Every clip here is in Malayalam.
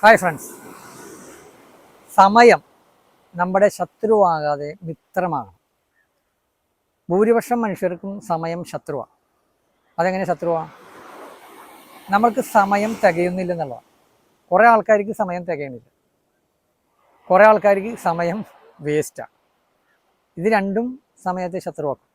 ഹായ് ഫ്രണ്ട്സ് സമയം നമ്മുടെ ശത്രുവാകാതെ മിത്രമാകണം ഭൂരിപക്ഷം മനുഷ്യർക്കും സമയം ശത്രുവാണ് അതെങ്ങനെ ശത്രുവാണ് നമ്മൾക്ക് സമയം തികയുന്നില്ലെന്നുള്ളതാണ് കുറേ ആൾക്കാർക്ക് സമയം തികയുന്നില്ല. കുറേ ആൾക്കാർക്ക് സമയം വേസ്റ്റാണ് ഇത് രണ്ടും സമയത്തെ ശത്രുവാക്കും.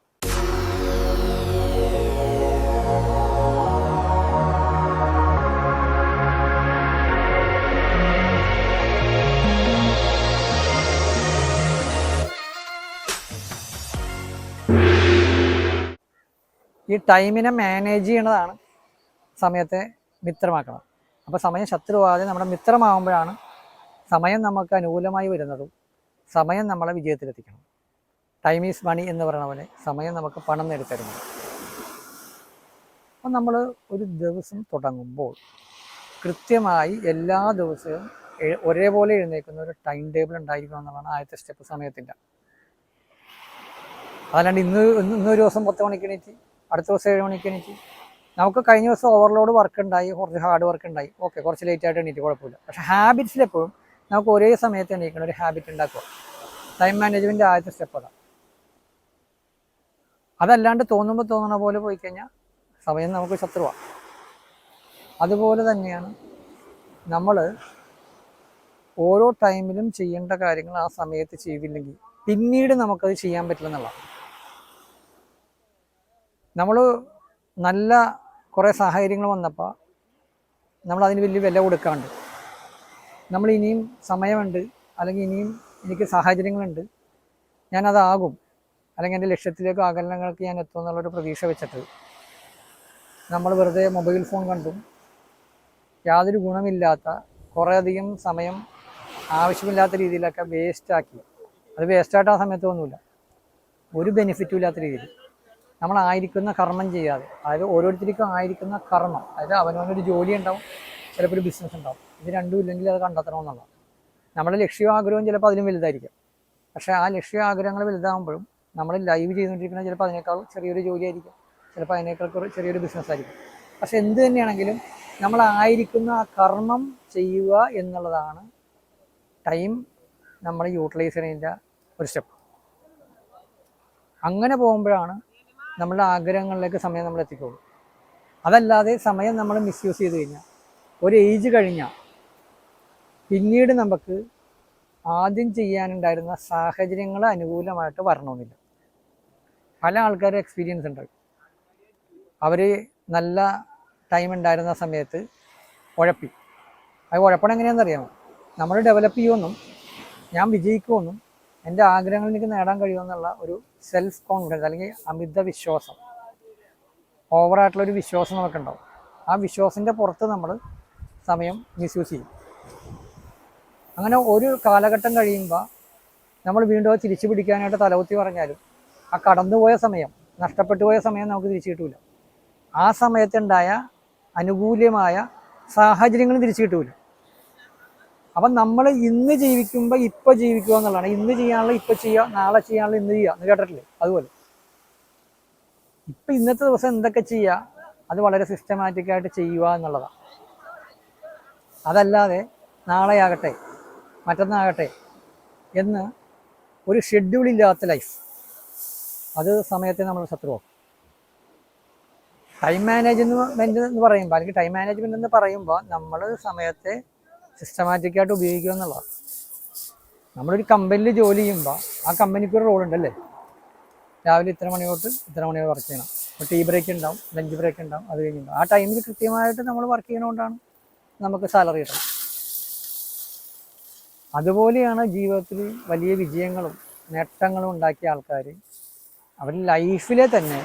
ഈ ടൈമിനെ മാനേജ് ചെയ്യണതാണ് സമയത്തെ മിത്രമാക്കണം. അപ്പോൾ സമയം ശത്രുവാതെ നമ്മുടെ മിത്രമാകുമ്പോഴാണ് സമയം നമുക്ക് അനുകൂലമായി വരുന്നതും സമയം നമ്മളെ വിജയത്തിലെത്തിക്കണം. ടൈം ഈസ് മണി എന്ന് പറയുന്ന പോലെ സമയം നമുക്ക് പണം നേടിത്തരുന്നു അപ്പം നമ്മൾ ഒരു ദിവസം തുടങ്ങുമ്പോൾ കൃത്യമായി എല്ലാ ദിവസവും ഒരേപോലെ എഴുന്നേൽക്കുന്ന ഒരു ടൈം ടേബിൾ ഉണ്ടായിരിക്കണം എന്നുള്ളതാണ് ആദ്യത്തെ സ്റ്റെപ്പ് സമയത്തിന്റെ അതല്ലാണ്ട് ഇന്ന് ഇന്ന് ഇന്നൊരു ദിവസം പത്ത് മണിക്ക് എണീറ്റ് അടുത്ത ദിവസം ഏഴ് മണിക്ക് എണീറ്റ്. നമുക്ക് കഴിഞ്ഞ ദിവസം ഓവർലോഡ് വർക്ക് ഉണ്ടായി കുറച്ച് ഹാർഡ് വർക്ക് ഉണ്ടായി. ഓക്കെ കുറച്ച് ലേറ്റ് ആയിട്ട് എണീറ്റ് കുഴപ്പമില്ല. പക്ഷേ ഹാബിറ്റ്സിൽ എപ്പോഴും നമുക്ക് ഒരേ സമയത്ത് എണീക്കണം ഒരു ഹാബിറ്റ് ഉണ്ടാക്കുക. ടൈം മാനേജ്മെന്റ് ആദ്യത്തെ സ്റ്റെപ്പ് അതാണ് അതല്ലാണ്ട് തോന്നുമ്പോൾ തോന്നണ പോലെ പോയി കഴിഞ്ഞാൽ സമയം നമുക്ക് ശത്രുവാണ് അതുപോലെ തന്നെയാണ് നമ്മൾ ഓരോ ടൈമിലും ചെയ്യേണ്ട കാര്യങ്ങൾ ആ സമയത്ത് ചെയ്തില്ലെങ്കിൽ പിന്നീട് നമുക്കത് ചെയ്യാൻ പറ്റില്ല എന്നുള്ളതാണ്. നമ്മൾ നല്ല കുറേ സാഹചര്യങ്ങൾ വന്നപ്പോൾ നമ്മൾ അതിന് വലിയ വില കൊടുക്കാണ്ട്. നമ്മൾ ഇനിയും സമയമുണ്ട് അല്ലെങ്കിൽ ഇനിയും എനിക്ക് സാഹചര്യങ്ങളുണ്ട് ഞാനതാകും. അല്ലെങ്കിൽ എന്റെ ലക്ഷ്യത്തിലേക്ക് അകലങ്ങൾക്ക് ഞാൻ എത്തും എന്നുള്ളൊരു പ്രതീക്ഷ വെച്ചിട്ട് നമ്മൾ വെറുതെ മൊബൈൽ ഫോൺ കണ്ടും യാതൊരു ഗുണമില്ലാത്ത കുറേയധികം സമയം ആവശ്യമില്ലാത്ത രീതിയിലൊക്കെ വേസ്റ്റാക്കി. അത് വേസ്റ്റായിട്ട് ആ സമയത്ത് ഒന്നുമില്ല. ഒരു ബെനിഫിറ്റും ഇല്ലാത്ത രീതിയിൽ. നമ്മളായിരിക്കുന്ന കർമ്മം ചെയ്യാതെ. അതായത് ഓരോരുത്തർക്കും ആയിരിക്കുന്ന കർമ്മം. അതായത് അവനവനൊരു ജോലി ഉണ്ടാവും ചിലപ്പോൾ ഒരു ബിസിനസ് ഉണ്ടാവും. ഇത് രണ്ടും ഇല്ലെങ്കിൽ അത് കണ്ടെത്തണമെന്നുള്ളതാണ് നമ്മുടെ ലക്ഷ്യവും ആഗ്രഹവും ചിലപ്പോൾ അതിലും വലുതായിരിക്കും. പക്ഷേ ആ ലക്ഷ്യ ആഗ്രഹങ്ങൾ വലുതാകുമ്പോഴും നമ്മൾ ലൈവ് ചെയ്തുകൊണ്ടിരിക്കുന്ന ചിലപ്പോൾ അതിനേക്കാൾ ചെറിയൊരു ജോലിയായിരിക്കും ചിലപ്പോൾ അതിനേക്കാൾ ചെറിയൊരു ബിസിനസ് ആയിരിക്കും. പക്ഷെ എന്ത് തന്നെയാണെങ്കിലും നമ്മളായിരിക്കുന്ന ആ കർമ്മം ചെയ്യുക എന്നുള്ളതാണ് ടൈം നമ്മൾ യൂട്ടിലൈസ് ചെയ്യുന്നതിന്റെ ഒരു സ്റ്റെപ്പ് അങ്ങനെ പോകുമ്പോഴാണ് നമ്മളുടെ ആഗ്രഹങ്ങളിലേക്ക് സമയം നമ്മൾ എത്തിക്കുള്ളൂ അതല്ലാതെ സമയം നമ്മൾ മിസ്യൂസ് ചെയ്ത് കഴിഞ്ഞാൽ ഒരു ഏജ് കഴിഞ്ഞാൽ പിന്നീട് നമുക്ക് ആദ്യം ചെയ്യാനുണ്ടായിരുന്ന സാഹചര്യങ്ങൾ അനുകൂലമായിട്ട് വരണമെന്നില്ല. പല ആൾക്കാരും എക്സ്പീരിയൻസ് ഉണ്ടാകും അവർ നല്ല ടൈം ഉണ്ടായിരുന്ന സമയത്ത് ഉഴപ്പി. അത് ഉഴപ്പണം എങ്ങനെയാണെന്ന് അറിയാമോ നമ്മൾ ഡെവലപ്പ് ചെയ്യുമെന്നും ഞാൻ വിജയിക്കുമെന്നും എന്റെ ആഗ്രഹങ്ങൾ എനിക്ക് നേടാൻ കഴിയുമെന്നുള്ള ഒരു സെൽഫ് കോൺഫിഡൻസ് അല്ലെങ്കിൽ അമിത വിശ്വാസം. ഓവറായിട്ടുള്ള ഒരു വിശ്വാസം നമുക്കുണ്ടാവും ആ വിശ്വാസത്തിന്റെ പുറത്ത് നമ്മൾ സമയം മിസ്യൂസ് ചെയ്യും. അങ്ങനെ ഒരു കാലഘട്ടം കഴിയുമ്പോൾ നമ്മൾ വീണ്ടും അത് തിരിച്ചു പിടിക്കാനായിട്ട് തലകുത്തി പറഞ്ഞാലും ആ കടന്നുപോയ സമയം നഷ്ടപ്പെട്ടു പോയ സമയം നമുക്ക് തിരിച്ചു കിട്ടൂല. ആ സമയത്തുണ്ടായ അനുകൂലമായ സാഹചര്യങ്ങളും തിരിച്ചു കിട്ടൂല. അപ്പം നമ്മൾ ഇന്ന് ജീവിക്കുമ്പോൾ ഇപ്പൊ ജീവിക്കുക എന്നുള്ളതാണ്. ഇന്ന് ചെയ്യാനുള്ള ഇപ്പൊ ചെയ്യുക നാളെ ചെയ്യാനുള്ള ഇന്ന് ചെയ്യുക എന്ന് കേട്ടിട്ടില്ലേ? അതുപോലെ. ഇപ്പം ഇന്നത്തെ ദിവസം എന്തൊക്കെ ചെയ്യുക അത് വളരെ സിസ്റ്റമാറ്റിക് ആയിട്ട് ചെയ്യുക എന്നുള്ളതാണ്. അതല്ലാതെ നാളെ ആകട്ടെ മറ്റന്നാകട്ടെ എന്ന് ഒരു ഷെഡ്യൂൾ ഇല്ലാത്ത ലൈഫ് അത് സമയത്തെ നമ്മൾ ശത്രുവാക്കും. ടൈം മാനേജ്മെന്റ് എന്ന് പറയുമ്പോൾ അല്ലെങ്കിൽ ടൈം മാനേജ്മെന്റ് എന്ന് പറയുമ്പോൾ നമ്മൾ സമയത്തെ സിസ്റ്റമാറ്റിക് ആയിട്ട് ഉപയോഗിക്കുക എന്നുള്ളതാണ്. നമ്മളൊരു കമ്പനിയിൽ ജോലി ചെയ്യുമ്പോൾ ആ കമ്പനിക്ക് ഒരു റോളുണ്ടല്ലേ രാവിലെ ഇത്ര മണി തൊട്ട് ഇത്ര മണി വർക്ക് ചെയ്യണം. അപ്പോൾ ടീ ബ്രേക്ക് ഉണ്ടാവും ലഞ്ച് ബ്രേക്ക് ഉണ്ടാവും അത് കഴിഞ്ഞിട്ടുണ്ടാവും ആ ടൈമിൽ കൃത്യമായിട്ട് നമ്മൾ വർക്ക് ചെയ്യണോണ്ടാണ് നമുക്ക് സാലറി കിട്ടണം അതുപോലെയാണ് ജീവിതത്തിൽ വലിയ വിജയങ്ങളും നേട്ടങ്ങളും ഉണ്ടാക്കിയ ആൾക്കാർ അവർ ലൈഫിലെ തന്നെ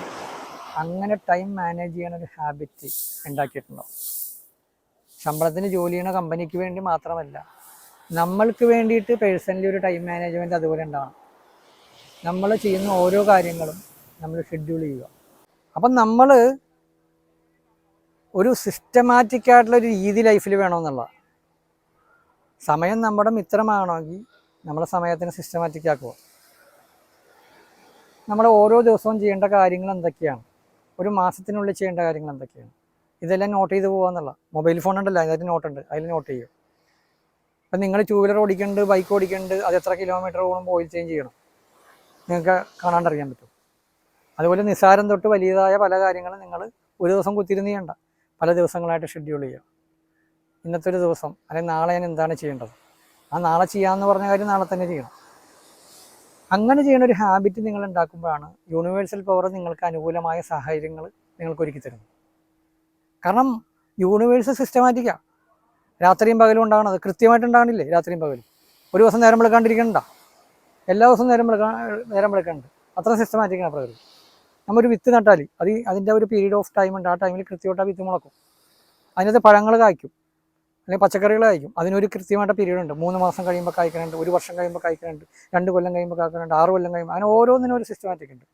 അങ്ങനെ ടൈം മാനേജ് ചെയ്യണ ഒരു ഹാബിറ്റ് ഉണ്ടാക്കിയിട്ടുണ്ടാവും. ശമ്പളത്തിന് ജോലി ചെയ്യണ കമ്പനിക്ക് വേണ്ടി മാത്രമല്ല നമ്മൾക്ക് വേണ്ടിയിട്ട് പേഴ്സണലി ഒരു ടൈം മാനേജ്മെന്റ് അതുപോലെ ഉണ്ടാവണം. നമ്മൾ ചെയ്യുന്ന ഓരോ കാര്യങ്ങളും നമ്മൾ ഷെഡ്യൂൾ ചെയ്യുക. അപ്പം നമ്മൾ ഒരു സിസ്റ്റമാറ്റിക് ആയിട്ടുള്ള ഒരു രീതി ലൈഫിൽ വേണമെന്നുള്ള സമയം നമ്മുടെ മിത്രമാണെങ്കിൽ നമ്മളെ സമയത്തിന് സിസ്റ്റമാറ്റിക് ആക്കുക. നമ്മൾ ഓരോ ദിവസവും ചെയ്യേണ്ട കാര്യങ്ങൾ എന്തൊക്കെയാണ്? ഒരു മാസത്തിനുള്ളിൽ ചെയ്യേണ്ട കാര്യങ്ങൾ എന്തൊക്കെയാണ്? ഇതെല്ലാം നോട്ട് ചെയ്ത് പോകുക എന്നുള്ള മൊബൈൽ ഫോൺ ഉണ്ടല്ലോ അതിനകത്ത് നോട്ട് ഉണ്ട്. അതിൽ നോട്ട് ചെയ്യും. അപ്പം നിങ്ങൾ ടൂ വീലർ ഓടിക്കുന്നുണ്ട് ബൈക്ക് ഓടിക്കുന്നുണ്ട് അത് എത്ര കിലോമീറ്റർ പോകുമ്പോൾ ഓയിൽ ചേഞ്ച് ചെയ്യണം. നിങ്ങൾക്ക് കാണാണ്ടറിയാൻ പറ്റും. അതുപോലെ നിസ്സാരം തൊട്ട് വലിയതായ പല കാര്യങ്ങളും നിങ്ങൾ ഒരു ദിവസം കുത്തിരുന്ന് ചെയ്യണ്ട. പല ദിവസങ്ങളായിട്ട് ഷെഡ്യൂൾ ചെയ്യുക ഇന്നത്തെ ഒരു ദിവസം അല്ലെങ്കിൽ നാളെ ഞാൻ എന്താണ് ചെയ്യേണ്ടത്? ആ നാളെ ചെയ്യാമെന്ന് പറഞ്ഞ കാര്യം നാളെ തന്നെ ചെയ്യണം. അങ്ങനെ ചെയ്യുന്ന ഒരു ഹാബിറ്റ് നിങ്ങൾ ഉണ്ടാക്കുമ്പോഴാണ് യൂണിവേഴ്സൽ പവർ നിങ്ങൾക്ക് അനുകൂലമായ സാഹചര്യങ്ങൾ നിങ്ങൾക്ക് ഒരുക്കി തരുന്നത്. കാരണം യൂണിവേഴ്സ് സിസ്റ്റമാറ്റിക്കാണ് രാത്രിയും പകലും ഉണ്ടാകണത് കൃത്യമായിട്ട് ഉണ്ടാകണില്ലേ രാത്രിയും പകലും. ഒരു ദിവസം നേരം വിളിക്കാണ്ടിരിക്കണ്ട എല്ലാ ദിവസവും നേരം വിളക്കാ നേരം വിളക്കാണ്ട് അത്ര സിസ്റ്റമാറ്റിക്കാണ് പ്രകൃതി. നമ്മൊരു വിത്ത് നട്ടാൽ അത് അതിന്റെ ഒരു പീരീഡ് ഓഫ് ടൈം ഉണ്ട്. ആ ടൈമിൽ കൃത്യമായിട്ട് ആ വിത്ത് മുളക്കും. അതിനകത്ത് പഴങ്ങൾ കായ്ക്കും. അല്ലെങ്കിൽ പച്ചക്കറികൾ കായ്ക്കും. അതിനൊരു കൃത്യമായിട്ട് പീരീഡ് ഉണ്ട്. മൂന്ന് മാസം കഴിയുമ്പോൾ കായ്ക്കുന്നുണ്ട് ഒരു വർഷം കഴിയുമ്പോൾ കായ്ക്കുന്നുണ്ട് രണ്ട് കൊല്ലം കഴിയുമ്പോൾ കായ്ക്കുന്നുണ്ട് ആറ് കൊല്ലം കഴിയുമ്പോൾ അങ്ങനെ ഓരോന്നിനും ഒരു സിസ്റ്റമാറ്റിക് ഉണ്ട്.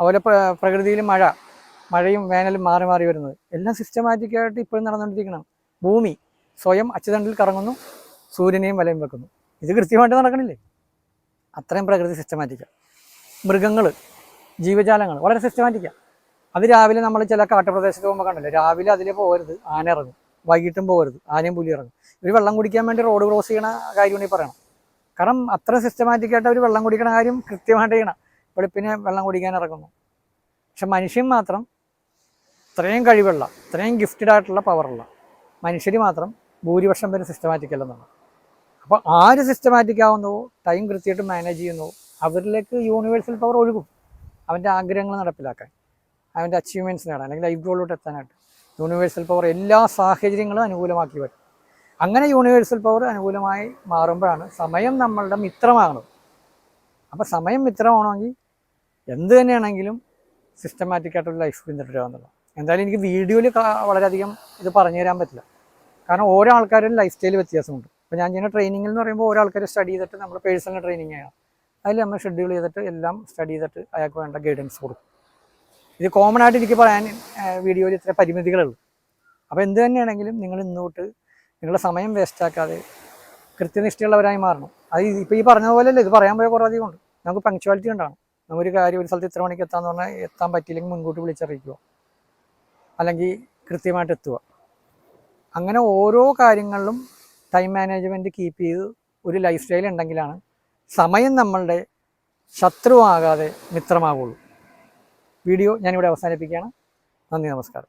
അതുപോലെ പ്ര- പ്രകൃതിയിൽ മഴ. മഴയും വേനലും മാറി മാറി വരുന്നത്. എല്ലാം സിസ്റ്റമാറ്റിക്കായിട്ട് ഇപ്പോഴും നടന്നുകൊണ്ടിരിക്കണം. ഭൂമി സ്വയം അച്ചുതണ്ടിൽ കറങ്ങുന്നു സൂര്യനെയും വലയം വെക്കുന്നു. ഇത് കൃത്യമായിട്ട് നടക്കണില്ലേ? അത്രയും പ്രകൃതി സിസ്റ്റമാറ്റിക്കാണ് മൃഗങ്ങൾ ജീവജാലങ്ങൾ വളരെ സിസ്റ്റമാറ്റിക്കാണ് അത് രാവിലെ നമ്മൾ ചില കാട്ടുപ്രദേശത്ത് പോകുമ്പോൾ കണ്ടില്ലേ? രാവിലെ അതിലെ പോകരുത് ആന ഇറങ്ങും. വൈകിട്ടും പോകരുത് ആനയും പുലി ഇറങ്ങും. ഇവർ വെള്ളം കുടിക്കാൻ വേണ്ടി റോഡ് ക്രോസ് ചെയ്യണ കാര്യമാണ് ഈ പറയണം. കാരണം അത്ര സിസ്റ്റമാറ്റിക്കായിട്ട് അവർ വെള്ളം കുടിക്കണ കാര്യം കൃത്യമായിട്ട് ചെയ്യണം. വെളുപ്പിനെ വെള്ളം കുടിക്കാൻ ഇറങ്ങുന്നു. പക്ഷെ മനുഷ്യൻ മാത്രം ഇത്രയും കഴിവുള്ള ഇത്രയും ഗിഫ്റ്റഡ് ആയിട്ടുള്ള പവറുള്ള മനുഷ്യർ മാത്രം ഭൂരിപക്ഷം പേര് സിസ്റ്റമാറ്റിക് അല്ലെന്നാണ്. അപ്പോൾ ആര് സിസ്റ്റമാറ്റിക് ആവുന്നുവോ ടൈം കൃത്യമായിട്ട് മാനേജ് ചെയ്യുന്നുവോ അവരിലേക്ക് യൂണിവേഴ്സൽ പവർ ഒഴുകും. അവന്റെ ആഗ്രഹങ്ങൾ നടപ്പിലാക്കാൻ അവന്റെ അച്ചീവ്മെന്റ്സ് നേടാൻ അല്ലെങ്കിൽ ലൈഫ് ഗോളിലോട്ട് എത്താനായിട്ട് യൂണിവേഴ്സൽ പവർ എല്ലാ സാഹചര്യങ്ങളും അനുകൂലമാക്കി വരും. അങ്ങനെ യൂണിവേഴ്സൽ പവർ അനുകൂലമായി മാറുമ്പോഴാണ് സമയം നമ്മളുടെ മിത്രമാകണം. അപ്പോൾ സമയം മിത്രമാണെങ്കിൽ എന്ത് തന്നെയാണെങ്കിലും സിസ്റ്റമാറ്റിക് ആയിട്ടൊരു ലൈഫ് പിന്തുടരുക എന്നുള്ളത്. എന്തായാലും എനിക്ക് വീഡിയോയിൽ വളരെയധികം ഇത് പറഞ്ഞു തരാൻ പറ്റില്ല. കാരണം ഓരോ ആൾക്കാരും ലൈഫ് സ്റ്റൈൽ വ്യത്യാസമുണ്ട്. അപ്പോൾ ഞാൻ ചെയ്യുന്ന ട്രെയിനിങ്ങിൽ എന്ന് പറയുമ്പോൾ ഓരോ ആൾക്കാർ സ്റ്റഡി ചെയ്തിട്ട് നമ്മൾ പേഴ്സണൽ ട്രെയിനിങ് ചെയ്യണം. അതിൽ നമ്മൾ ഷെഡ്യൂൾ ചെയ്തിട്ട് എല്ലാം സ്റ്റഡി ചെയ്തിട്ട് അയാൾക്ക് വേണ്ട ഗൈഡൻസ് കൊടുക്കും. ഇത് കോമൺ ആയിട്ട് എനിക്ക് പറയാൻ വീഡിയോയിൽ ഇത്ര പരിമിതികളുള്ളൂ അപ്പോൾ എന്ത് തന്നെയാണെങ്കിലും നിങ്ങൾ ഇന്നോട്ട് നിങ്ങളുടെ സമയം വേസ്റ്റാക്കാതെ കൃത്യനിഷ്ഠയുള്ളവരായി മാറണം. അത് ഇപ്പോൾ ഈ പറഞ്ഞ പോലെയല്ല ഇത് പറയാൻ പോയ കുറേ അധികം ഉണ്ട്. നമുക്ക് പങ്ക്ച്വാലിറ്റി ഉണ്ടാകണം ഒരു കാര്യം ഒരു സ്ഥലത്ത് ഇത്ര മണിക്ക് എത്താമെന്ന് പറഞ്ഞാൽ എത്താൻ പറ്റിയില്ലെങ്കിൽ മുൻകൂട്ടി വിളിച്ചറിയിക്കുക. അല്ലെങ്കിൽ കൃത്യമായിട്ട് എത്തുക അങ്ങനെ ഓരോ കാര്യങ്ങളിലും ടൈം മാനേജ്മെന്റ് കീപ്പ് ചെയ്ത് ഒരു ലൈഫ് സ്റ്റൈൽ ഉണ്ടെങ്കിലാണ് സമയം നമ്മളുടെ ശത്രുവാകാതെ മിത്രമാകുള്ളൂ വീഡിയോ ഞാനിവിടെ അവസാനിപ്പിക്കുകയാണ്. നന്ദി നമസ്കാരം.